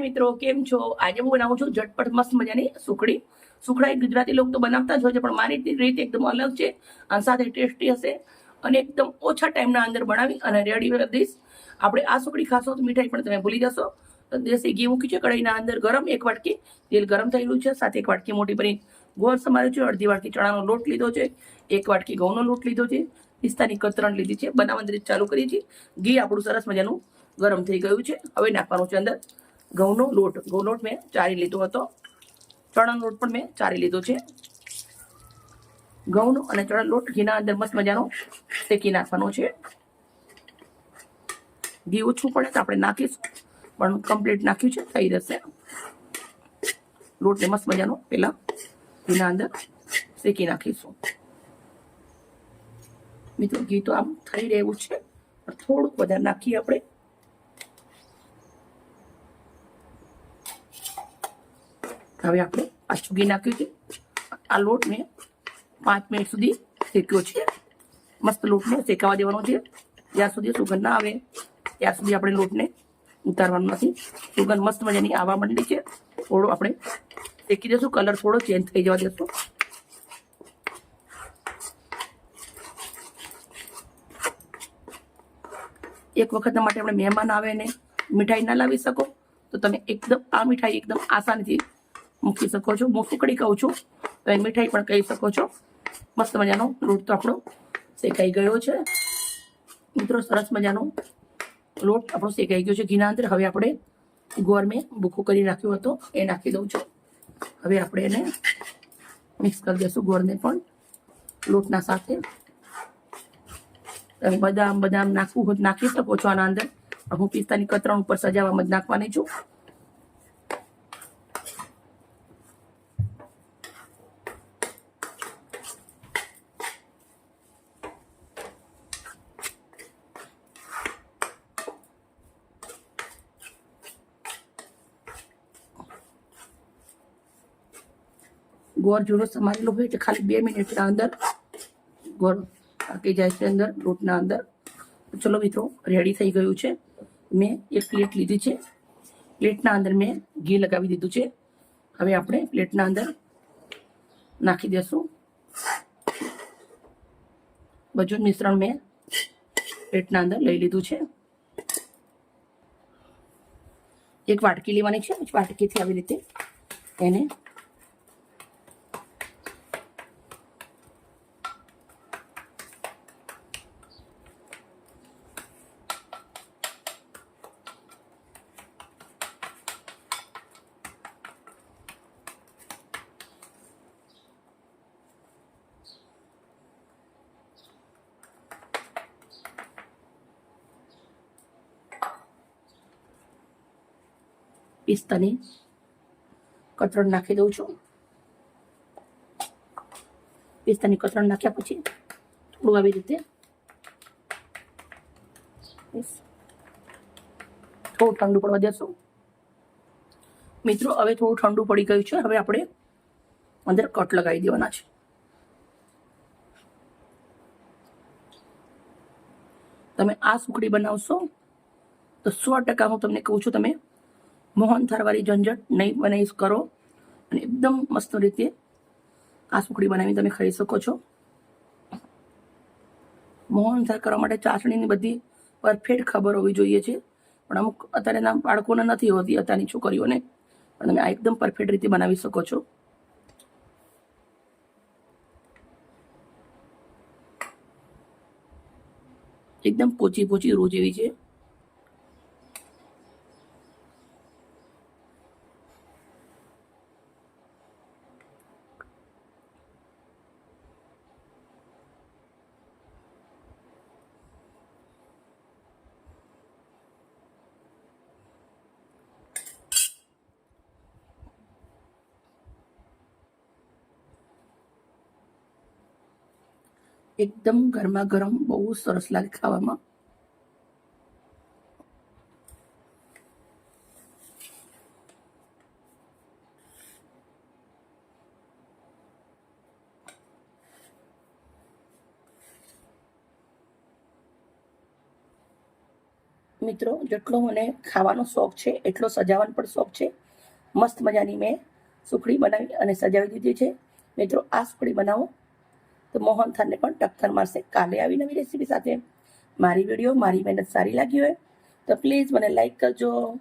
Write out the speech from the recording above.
હાય મિત્રો, કેમ છો? આજે હું બનાવું છું ઝટપટ મસ્ત મજાની સુખડી. સુખડા ગુજરાતી લોકો તો બનાવતા જ હોય છે, પણ મારી રીત એકદમ અલગ છે. અને સાથે ટેસ્ટી હશે. અને એકદમ ઓછા ટાઈમના અંદર બનાવી અને રેડી કરી દઈશ. આપણે આ સુખડી ખાશો તો મીઠાઈ પણ તમે ભૂલી જશો. તો દેશી ઘી મૂક્યું છે, કઢાઈના અંદર ગરમ એક વાટકી તેલ ગરમ થયેલું છે, સાથે એક વાટકી મોટી ભરી ગોળ સમાર્યું છે, અડધી વાટકી ચણાનો લોટ લીધો છે, એક વાટકી ઘઉંનો લોટ લીધો છે, પિસ્તાની કતરણ લીધી છે, બનાવવાની રીત ચાલુ કરી છે. ઘી આપણું સરસ મજાનું ગરમ થઈ ગયું છે. હવે નાખવાનું છે અંદર. ઘઉંનો લોટ ઘઉં લોટ મેં ચારી લીધો હતો. ચણાનો લોટ પણ મેં ચારી લીધો છે. ઘઉંનો અને ચણા લોટ ઘીના અંદર મસ્ત મજાનો શેકી નાખવાનો છે. ઘી ઓછું પડે તો આપણે નાખીશું, પણ કમ્પ્લીટ નાખ્યું છે, થઈ જશે. લોટને મસ્ત મજાનો પહેલાં ઘીના અંદર શેકી નાખીશું. મિત્રો, ઘી તો આમ થઈ રહેવું છે થોડુંક વધારે નાખીએ આપણે. હવે આપણે આ સુગી નાખ્યું છે. આ લોટ મેં પાંચ મિનિટ સુધી શેક્યો છે. મસ્ત લોટને શેકાવા દેવાનો છે. જ્યાં સુધી સુગંધ ના આવે, ત્યાં સુધી આપણે લોટને ઉતારવાનો નથી સુગંધ મસ્ત મજાની આવવા માંડી છે. થોડો આપણે શેકી દેશું. કલર થોડો ચેન્જ થઈ જવા દેશું. એક વખત માટે આપણે મહેમાન આવે ને મીઠાઈ ના લાવી શકો, તો તમે એકદમ, આ મીઠાઈ એકદમ આસાનીથી મૂકી શકો છો. હું સુકડી કહું છું. તો એ મીઠાઈ પણ કહી શકો છો. મસ્ત મજાનો લોટ તો આપણો શેકાઈ ગયો છે. મિત્રો, સરસ મજાનો લોટ આપણો શેકાઈ ગયો છે. ઘીના અંદર હવે આપણે ગોળ મેં ભૂખો કરી રાખ્યો હતો. એ નાખી દઉં છું. હવે આપણે એને મિક્સ કરી દઈશું ગોળને પણ લોટના સાથે. તમે બદામ બદામ નાખવું નાખી શકો છો આના અંદર. હું પિસ્તાની કતરણ ઉપર સજાવવામાં જ નાખવાની છું. ગોળ જોડો સમારેલો હોય એટલે ખાલી બે મિનિટના અંદર ગોળ પાકી જાય છે અંદર, લોટના અંદર. ચલો મિત્રો રેડી થઈ ગયું છે. મેં એક પ્લેટ લીધી છે. પ્લેટના અંદર મેં ઘી લગાવી દીધું છે. હવે આપણે પ્લેટના અંદર નાખી દેશું. બધું મિશ્રણ મેં પ્લેટના અંદર લઈ લીધું છે. એક વાટકી લેવાની છે. વાટકીથી આવી રીતે એને પિસ્તાની કતરણ નાખી દઉં છું. પિસ્તાની કતરણ નાખ્યા પછી થોડું આવી રીતે થોડું ઠંડુ પડવા દેશું. મિત્રો, હવે થોડું ઠંડુ પડી ગયું છે. હવે આપણે અંદર કટ લગાવી દેવાના છે. તમે આ સુખડી બનાવશો તો સો ટકા હું તમને કહું છું, તમે મોહન થારવાળી ઝંઝટ નહીં બનાવી કરો. અને એકદમ મસ્ત રીતે આ સુખડી બનાવી તમે ખાઈ શકો છો. મોહન થાર કરવા માટે ચાસણીની બધી પરફેક્ટ ખબર હોવી જોઈએ છે. પણ અમુક અત્યારેના બાળકોને નથી હોતી, અત્યારની છોકરીઓને. પણ તમે આ એકદમ પરફેક્ટ રીતે બનાવી શકો છો. એકદમ પોચી પોચી રોજ એવી છે. એકદમ ગરમા ગરમ બહુ સરસ લાગે ખાવામાં. મિત્રો, જેટલો મને ખાવાનો શોખ છે, એટલો સજાવવાનો પણ શોખ છે. મસ્ત મજાની મેં સુખડી બનાવી અને સજાવી દીધી છે. મિત્રો, આ સુખડી બનાવો. તો મોહનથાળને પણ ટક્કર મારશે. કાલે આવી નવી રેસીપી સાથે. મારી વીડિયો મારી મહેનત સારી લાગી હોય તો પ્લીઝ મને લાઈક કરજો.